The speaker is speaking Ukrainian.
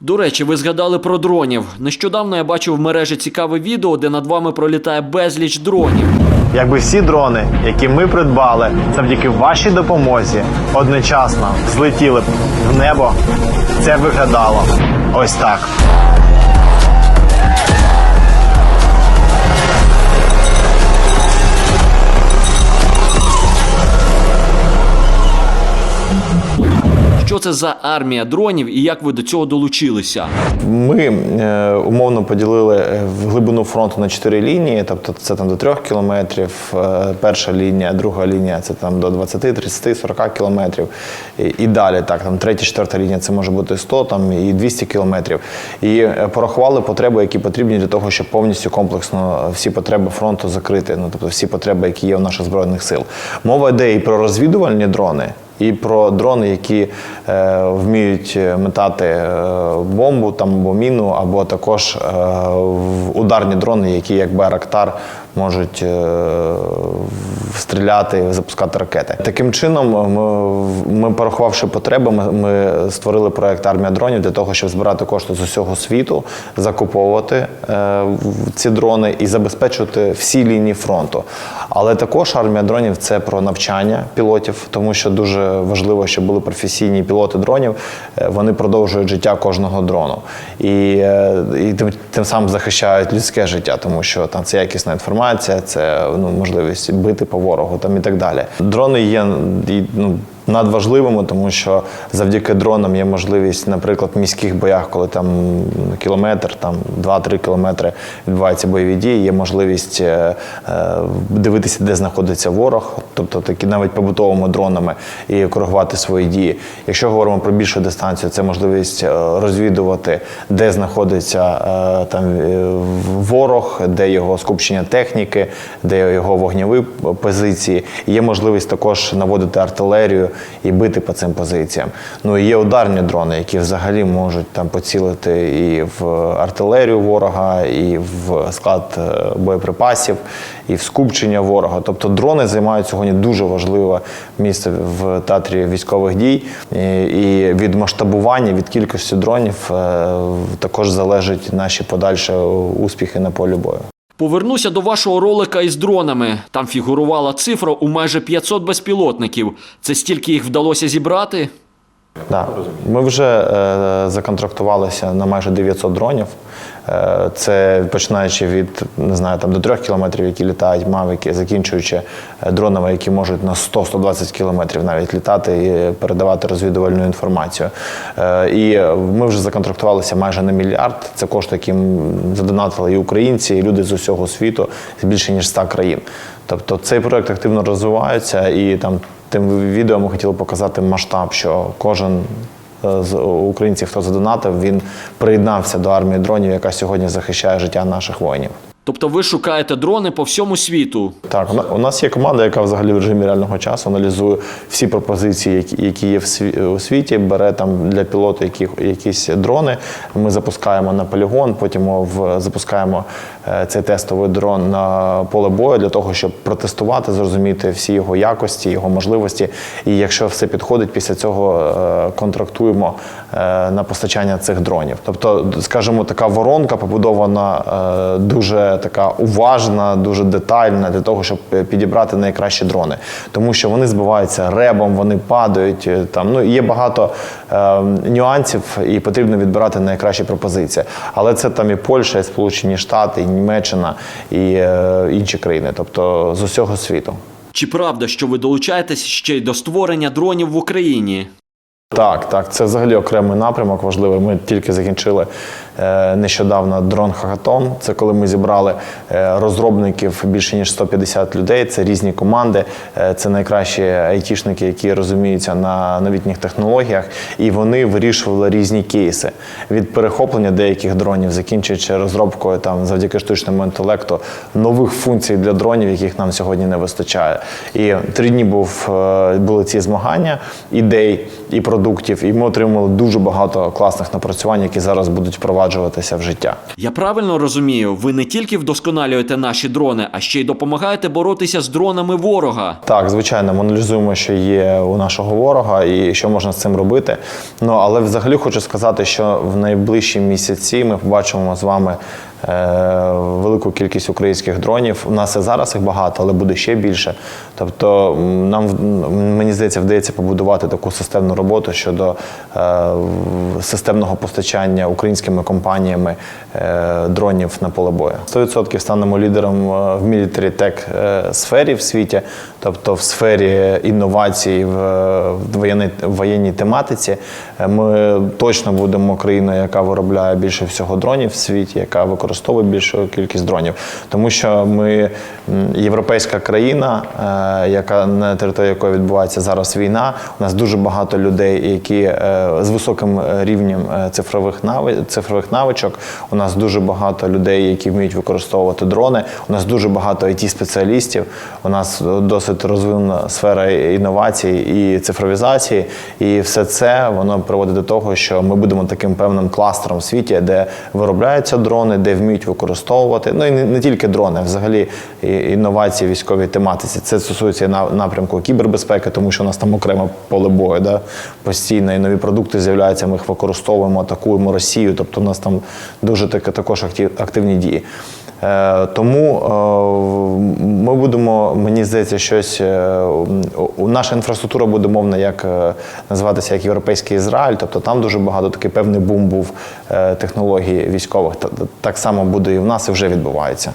До речі, ви згадали про дронів. Нещодавно я бачив в мережі цікаве відео, де над вами пролітає безліч дронів. Якби всі дрони, які ми придбали завдяки вашій допомозі, одночасно злетіли б в небо, це виглядало ось так. Що це за армія дронів і як ви до цього долучилися? Ми е, умовно поділили е, в глибину фронту на чотири лінії, тобто це там до трьох кілометрів. е, Перша лінія, друга лінія це там до 20, 30, 40 кілометрів. І, і далі так, там третя, четверта лінія це може бути 100 там, і 200 кілометрів. І е, порахували потреби, які потрібні для того, щоб повністю комплексно всі потреби фронту закрити. Ну тобто всі потреби, які є у наших збройних сил. Мова йде і про розвідувальні дрони. І про дрони, які е, вміють е, метати е, бомбу там або міну, або також е, ударні дрони, які як Байрактар можуть е, стріляти, запускати ракети. Таким чином, ми, ми порахувавши потреби, ми, ми створили проект Армія дронів для того, щоб збирати кошти з усього світу, закуповувати е, ці дрони і забезпечувати всі лінії фронту. Але також армія дронів це про навчання пілотів, тому що дуже важливо, щоб були професійні пілоти дронів. Е, Вони продовжують життя кожного дрону і, е, і тим, тим самим захищають людське життя, тому що там це якісна інформація, це ну, можливість бити по ворогу там і так далі. Дрони є ну, надважливими, тому що завдяки дронам є можливість, наприклад, в міських боях, коли там кілометр, там 2-3 кілометри відбуваються бойові дії, є можливість е, е, дивитися, де знаходиться ворог, тобто такі навіть побутовими дронами і коригувати свої дії. Якщо говоримо про більшу дистанцію, це можливість е, розвідувати, де знаходиться там ворог, де його скупчення техніки, де його вогневі позиції. Є можливість також наводити артилерію і бити по цим позиціям. Ну і є ударні дрони, які взагалі можуть там поцілити і в артилерію ворога, і в склад е, боєприпасів, і в скупчення ворога. Тобто дрони займають сьогодні дуже важливе місце в театрі військових дій. І, від масштабування, від кількості дронів е, також залежать наші подальші успіхи на полі бою. Повернуся до вашого ролика із дронами. Там фігурувала цифра у майже 500 безпілотників. Це стільки їх вдалося зібрати? Да. Ми вже е, законтрактувалися на майже 900 дронів. Е, це починаючи від не знаю, там до 3 кілометрів, які літають мавики, закінчуючи е, дронами, які можуть на 100-120 кілометрів навіть літати і передавати розвідувальну інформацію. Е, і ми вже законтрактувалися майже на мільярд. Це кошти, які задонатили і українці, і люди з усього світу з більше ніж 100 країн. Тобто цей проект активно розвивається і там тим відео ми хотіли показати масштаб, що кожен е, з українців, хто задонатив, він приєднався до армії дронів, яка сьогодні захищає життя наших воїнів. Тобто ви шукаєте дрони по всьому світу. Так, у на- у нас є команда, яка взагалі в режимі реального часу аналізує всі пропозиції, які, є у світі, бере там для пілоту які, якісь дрони. Ми запускаємо на полігон, потім в, запускаємо е, цей тестовий дрон на поле бою для того, щоб протестувати, зрозуміти всі його якості, його можливості. І якщо все підходить, після цього е, контрактуємо е, на постачання цих дронів. Тобто, скажімо, така воронка побудована дуже така уважна, дуже детальна для того, щоб е, підібрати найкращі дрони, тому що вони збиваються ребом, вони падають. е, Там ну є багато е, нюансів, і потрібно відбирати найкращі пропозиції. Але це там і Польща, і Сполучені Штати, і Німеччина, і е, інші країни, тобто з усього світу. Чи правда, що ви долучаєтесь ще й до створення дронів в Україні? Так, так, це взагалі окремий напрямок важливий. Ми тільки закінчили нещодавно дрон Хагатон. Це коли ми зібрали е, розробників більше ніж 150 людей. Це різні команди, е, це найкращі айтішники, які розуміються на новітніх технологіях, і вони вирішували різні кейси від перехоплення деяких дронів, закінчуючи розробкою там завдяки штучному інтелекту нових функцій для дронів, яких нам сьогодні не вистачає. І три дні був е, були ці змагання ідей і продуктів, і ми отримали дуже багато класних напрацювань, які зараз будуть впроваджені впроваджуватися в життя. Я правильно розумію, ви не тільки вдосконалюєте наші дрони, а ще й допомагаєте боротися з дронами ворога. Так, звичайно, ми аналізуємо, що є у нашого ворога і що можна з цим робити. Ну але взагалі хочу сказати, що в найближчі місяці ми побачимо з вами е, велику кількість українських дронів. У нас і зараз їх багато, але буде ще більше. Тобто, нам мені здається, вдається побудувати таку системну роботу щодо е, системного постачання українськими компаніями е, дронів на поле бою. 100% станемо лідером е, в мілітарі тек сфері в світі, тобто в сфері інновацій в воєнній тематиці. Ми точно будемо країною, яка виробляє більше всього дронів в світі, яка використовує більшу кількість дронів, тому що ми європейська країна, е, яка на території якої відбувається зараз війна. У нас дуже багато людей, які е, з високим рівнем е, цифрових цифрових навичок. У нас дуже багато людей, які вміють використовувати дрони. У нас дуже багато it спеціалістів. У нас досить розвинена сфера інновацій і цифровізації. І все це воно приводить до того, що ми будемо таким певним кластером в світі, де виробляються дрони, де вміють використовувати. Ну і не, не тільки дрони, а взагалі інновації військовій тематиці. Це стосується і напрямку кібербезпеки, тому що у нас там окреме поле бою, да? постійно і нові продукти з'являються. Ми їх використовуємо, атакуємо Росію. Тобто, у нас там дуже таке також актив- активні дії. Е, Тому е, ми будемо, мені здається, щось е, наша інфраструктура буде мовна, як називатися як європейський Ізраїль. Тобто там дуже багато такий певний бум був технологій військових. Та- Так само буде і в нас і вже відбувається.